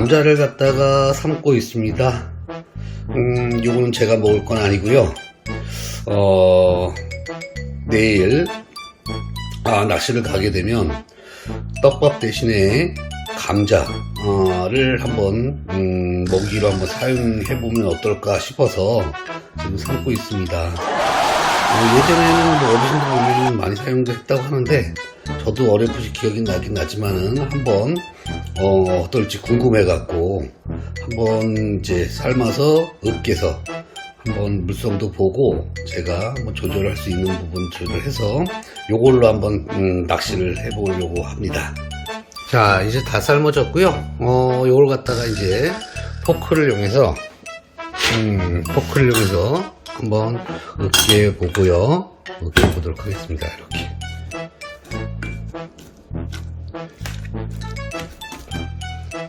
감자를 갖다가 삶고 있습니다. 음, 요거는 제가 먹을 건 아니고요. 어, 내일, 아, 낚시를 가게 되면 떡밥 대신에 감자를 한번, 음, 먹이로 한번 사용해 보면 어떨까 싶어서 지금 삶고 있습니다. 어, 예전에는 뭐 어르신들 보면 많이 사용도 했다고 하는데 저도 어렴풋이 기억이 나긴 나지만은 한번 어, 어떨지 궁금해갖고 한번 이제 삶아서 으깨서 한번 물성도 보고 제가 한번 조절할 수 있는 부분 조절해서 요걸로 한번 음, 낚시를 해보려고 합니다. 자 이제 다 삶아졌고요. 어 요걸 갖다가 이제 포크를 이용해서 음, 포크를 이용해서 한번 으깨 보고요. 으깨 보도록 하겠습니다. 이렇게.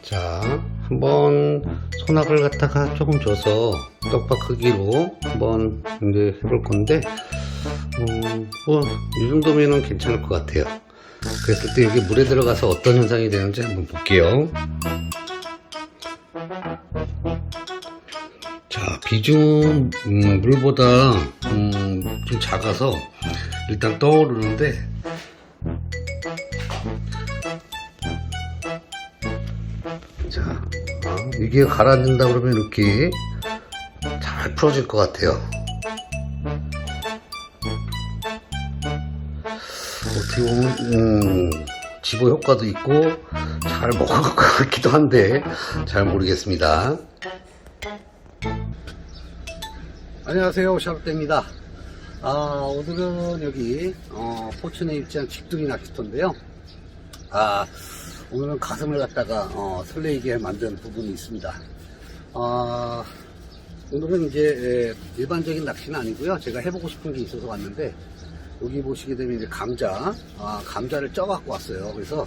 자, 한번 소낙을 갖다가 조금 줘서 떡밥 크기로 한번 이제 해볼 건데, 음, 뭐, 이 정도면은 괜찮을 것 같아요. 그랬을 때 여기 물에 들어가서 어떤 현상이 되는지 한번 볼게요. 자, 비중, 음, 물보다, 음, 좀 작아서 일단 떠오르는데, 자, 어, 이게 가라앉는다 그러면 이렇게 잘 풀어질 것 같아요. 어떻게 보면, 음, 집어 효과도 있고, 잘 먹을 것 같기도 한데, 잘 모르겠습니다. 안녕하세요, 샤롯대입니다. 아, 오늘은 여기, 어, 포춘에 입지한 직둥이 낚시터인데요. 아, 오늘은 가슴을 갖다가 어, 설레이게 만든 부분이 있습니다. 아, 오늘은 이제 에, 일반적인 낚시는 아니고요. 제가 해보고 싶은 게 있어서 왔는데 여기 보시게 되면 이제 감자, 아, 감자를 쪄 갖고 왔어요. 그래서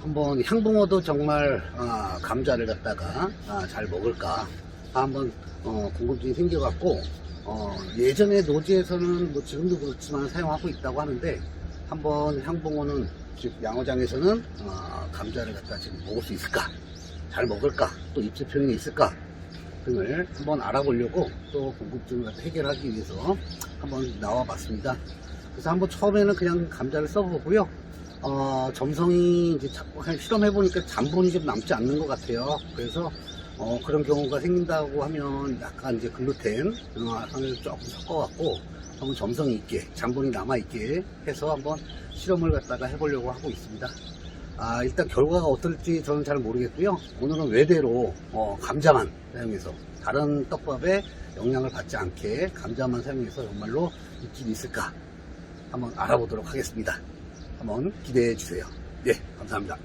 한번 향붕어도 정말 아, 감자를 갖다가 아, 잘 먹을까 한번 어, 궁금증이 생겨갖고 어, 예전에 노지에서는 뭐 지금도 그렇지만 사용하고 있다고 하는데 한번 향붕어는 즉 양어장에서는 어, 감자를 갖다 지금 먹을 수 있을까 잘 먹을까 또 입수 표현이 있을까 등을 한번 알아보려고 또 궁금증을 해결하기 위해서 한번 나와봤습니다. 그래서 한번 처음에는 그냥 감자를 써보고요. 어, 점성이 이제 자꾸 한 실험해보니까 잔본이 좀 남지 않는 것 같아요. 그래서 어, 그런 경우가 생긴다고 하면 약간 이제 글루텐 어, 을 조금 섞어갖고 한번 점성이 있게 잔본이 남아 있게 해서 한번 실험을 갖다가 해보려고 하고 있습니다. 아, 일단 결과가 어떨지 저는 잘 모르겠고요. 오늘은 외대로 어, 감자만 사용해서 다른 떡밥에 영향을 받지 않게 감자만 사용해서 정말로 입질이 있을까 한번 알아보도록 하겠습니다. 한번 기대해 주세요. 네, 감사합니다.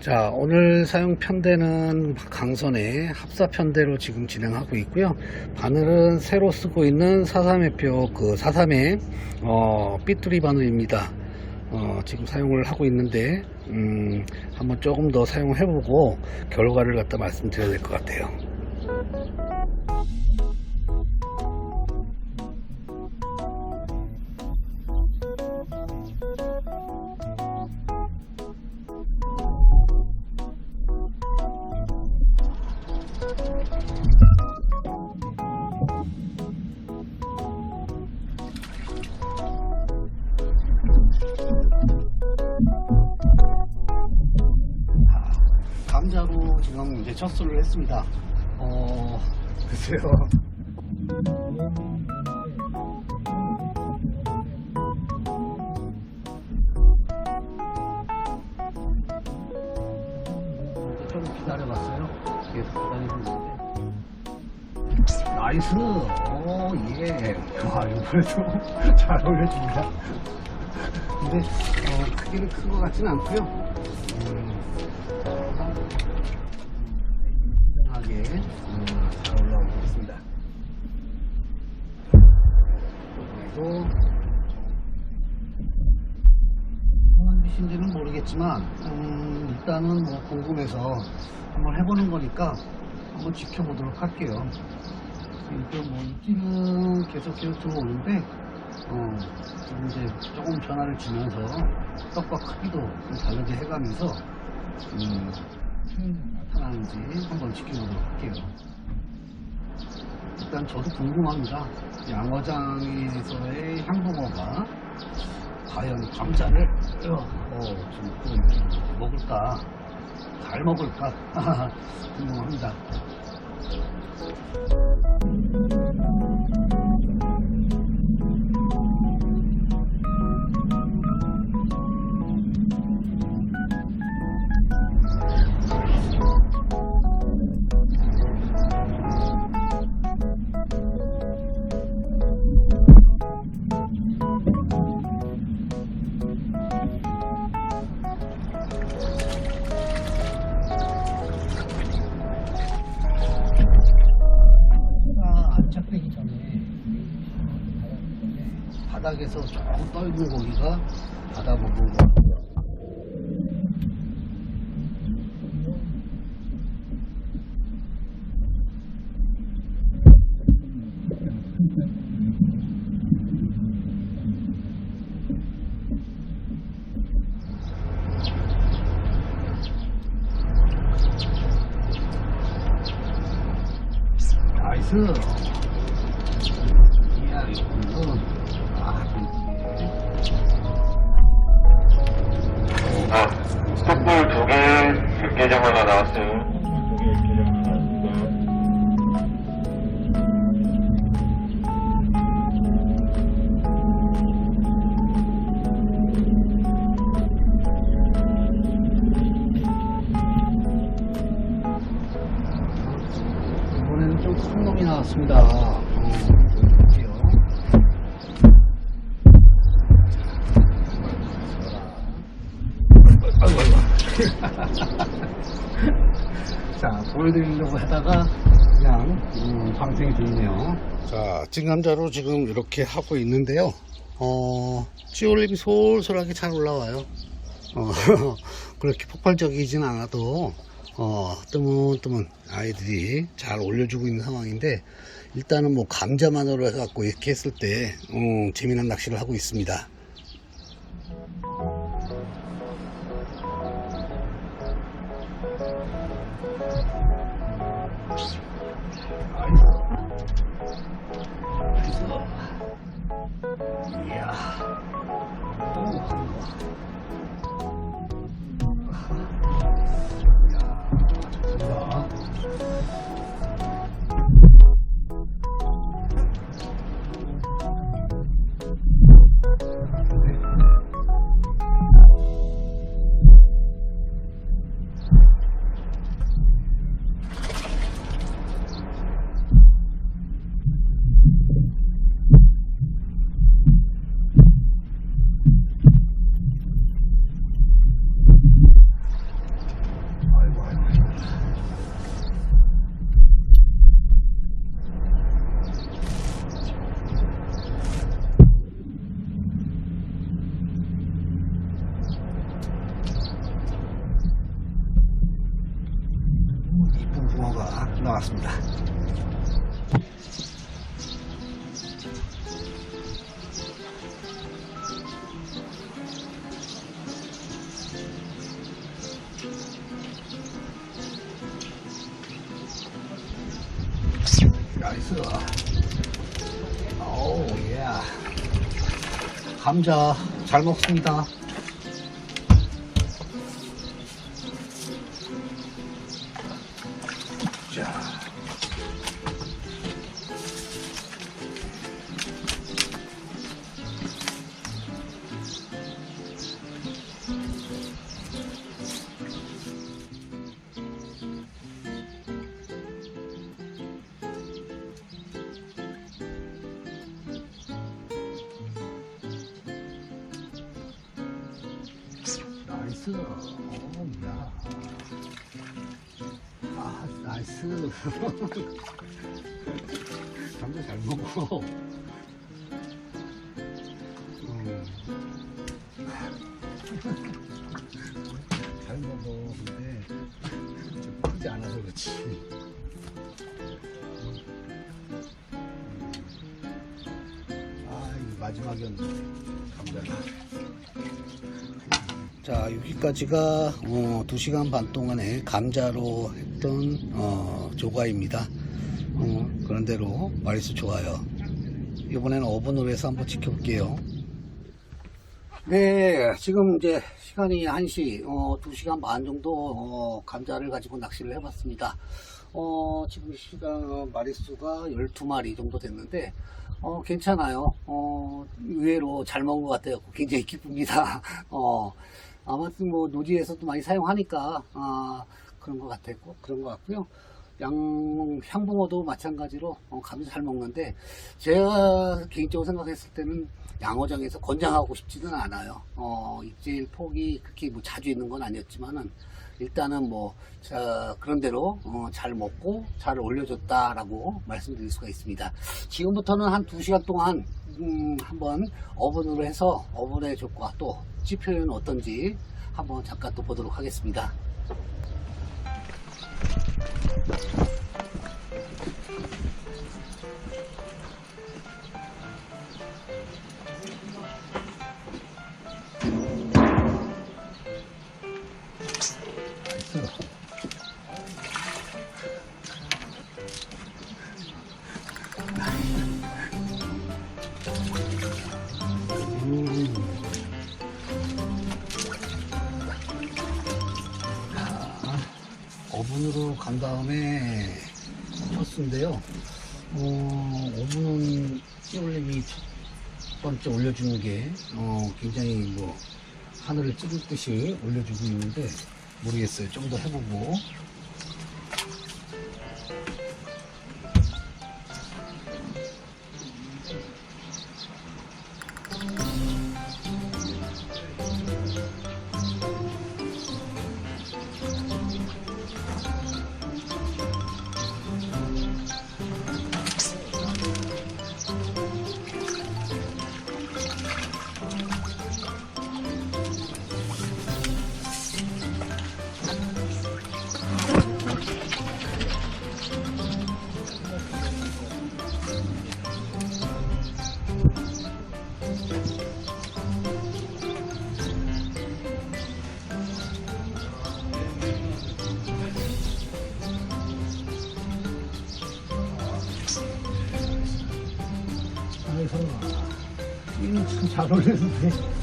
자, 오늘 사용 편대는 강선의 합사 편대로 지금 진행하고 있고요. 바늘은 새로 쓰고 있는 사삼의표 그 사삼의 어, 삐뚤이 바늘입니다. 어, 지금 사용을 하고 있는데 음, 한번 조금 더 사용해 보고 결과를 갖다 말씀드려야 될 것 같아요. 첫술을 했습니다. 어, 글쎄요. 좀 기다려봤어요. 계속 기다리고 있는데. 나이스! 오, 예. 와, 이번에도 잘 어울려줍니다. 근데, 어, 크기는 큰 것 같진 않고요. 빛인지는 모르겠지만 음, 일단은 뭐 궁금해서 한번 해보는 거니까 한번 지켜보도록 할게요. 일단 뭐 입질은 계속 계속 들어오는데 어, 이제 조금 변화를 주면서 떡과 크기도 좀 다르게 해가면서 음, 나타나는지 한번 지켜보도록 할게요. 일단 저도 궁금합니다. 양어장에서의 향붕어가 과연 감자를 어, 좀, 좀 먹을까? 잘 먹을까? 궁금합니다. 바닥에서 조금 떨군 고기가 바다 같고요. 나이스. 나왔습니다. 자, 보여드리려고 하다가 그냥 음, 방생이 됐네요. 자, 찐감자로 지금 이렇게 하고 있는데요. 어, 찌올림이 솔솔하게 잘 올라와요. 어, 그렇게 폭발적이진 않아도 어, 뜨문뜨문 아이들이 잘 올려주고 있는 상황인데 일단은 뭐 감자만으로 해갖고 이렇게 했을 때 음, 재미난 낚시를 하고 있습니다. 나이스. 오, 예. 감자 잘 먹습니다. 나이스. 오, 야. 아, 나이스. 감자 잘 먹어. 음. 잘 먹어. 근데 좀 크지 않아서 그렇지. 아, 이 마지막이었는데 감자가. 자, 자, 여기까지가 어, 2시간 반 동안의 감자로 했던 어, 조과입니다. 어, 그런 대로 마리수 좋아요. 이번에는 오븐으로 해서 한번 지켜볼게요. 네, 지금 이제 시간이 1시, 어, 2시간 반 정도, 어, 감자를 가지고 낚시를 해봤습니다. 어, 지금 시간, 어, 마리수가 12마리 정도 됐는데, 어, 괜찮아요. 어, 의외로 잘 먹은 것 같아요. 굉장히 기쁩니다. 어, 아무튼 뭐, 노지에서도 많이 사용하니까, 아, 그런 것 같았고, 그런 것 같고요. 양, 향붕어도 마찬가지로, 어, 감자 잘 먹는데, 제가 개인적으로 생각했을 때는 양어장에서 권장하고 싶지는 않아요. 어, 입질 폭이 그렇게 뭐 자주 있는 건 아니었지만은, 일단은 뭐, 자, 그런 대로, 어, 잘 먹고 잘 올려줬다라고 말씀드릴 수가 있습니다. 지금부터는 한 2시간 동안, 음, 한번 어분으로 해서 어분의 조과 또 지표는 어떤지 한번 잠깐 또 보도록 하겠습니다. 간 다음에 토스인데요. 어, 오븐은 찌올림이 첫 번째 올려주는 게 어, 굉장히 뭐 하늘을 찌를 듯이 올려주고 있는데 모르겠어요. 좀 더 해보고 잘 어울리는데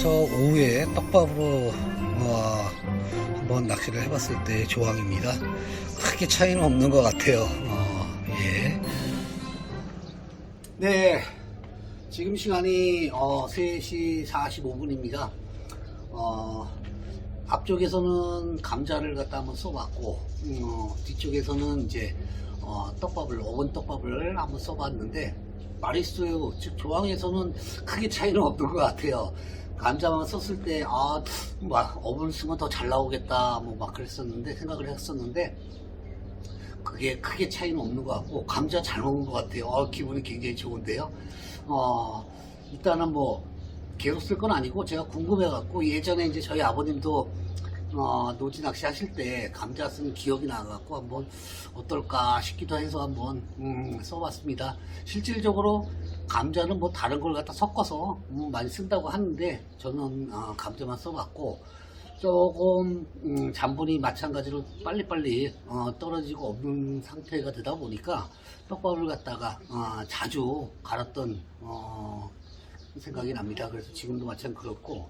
해서 오후에 떡밥으로 어, 한번 낚시를 해봤을 때 조항입니다. 크게 차이는 없는 것 같아요. 어, 예. 네, 지금 시간이 어, 3시 45분입니다. 어, 앞쪽에서는 감자를 갖다 한번 써봤고 음, 어, 뒤쪽에서는 이제 어, 떡밥을 오븐 떡밥을 한번 써봤는데 마리수 즉 조항에서는 크게 차이는 없는 것 같아요. 감자만 썼을 때 아, 막 오븐 쓰면 더 잘 나오겠다 뭐 막 그랬었는데 생각을 했었는데 그게 크게 차이는 없는 것 같고 감자 잘 먹은 것 같아요. 어, 기분이 굉장히 좋은데요. 어, 일단은 뭐 계속 쓸 건 아니고 제가 궁금해갖고 예전에 이제 저희 아버님도 어, 노지 낚시 하실 때 감자 쓴 기억이 나갖고 한번 어떨까 싶기도 해서 한번 음, 써봤습니다. 실질적으로 감자는 뭐 다른 걸 갖다 섞어서 음, 많이 쓴다고 하는데 저는 어, 감자만 써봤고 조금 음, 잔분이 마찬가지로 빨리빨리 어, 떨어지고 없는 상태가 되다 보니까 떡밥을 갖다가 어, 자주 갈았던 어, 생각이 납니다. 그래서 지금도 마찬 그렇고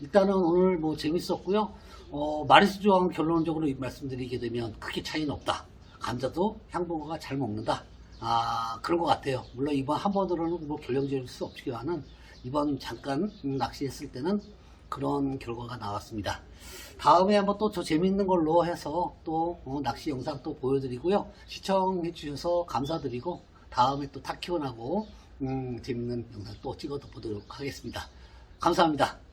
일단은 오늘 뭐 재밌었고요. 어, 마리스 조항 결론적으로 말씀드리게 되면 크게 차이는 없다. 감자도 향붕어가 잘 먹는다. 아 그런 것 같아요. 물론 이번 한 번으로는 뭐 결정지을 수 없지만은 이번 잠깐 음, 낚시했을 때는 그런 결과가 나왔습니다. 다음에 한번 또 저 재밌는 걸로 해서 또 어, 낚시 영상 또 보여드리고요. 시청해 주셔서 감사드리고 다음에 또 타키온하고 음, 재밌는 영상 또 찍어 보도록 하겠습니다. 감사합니다.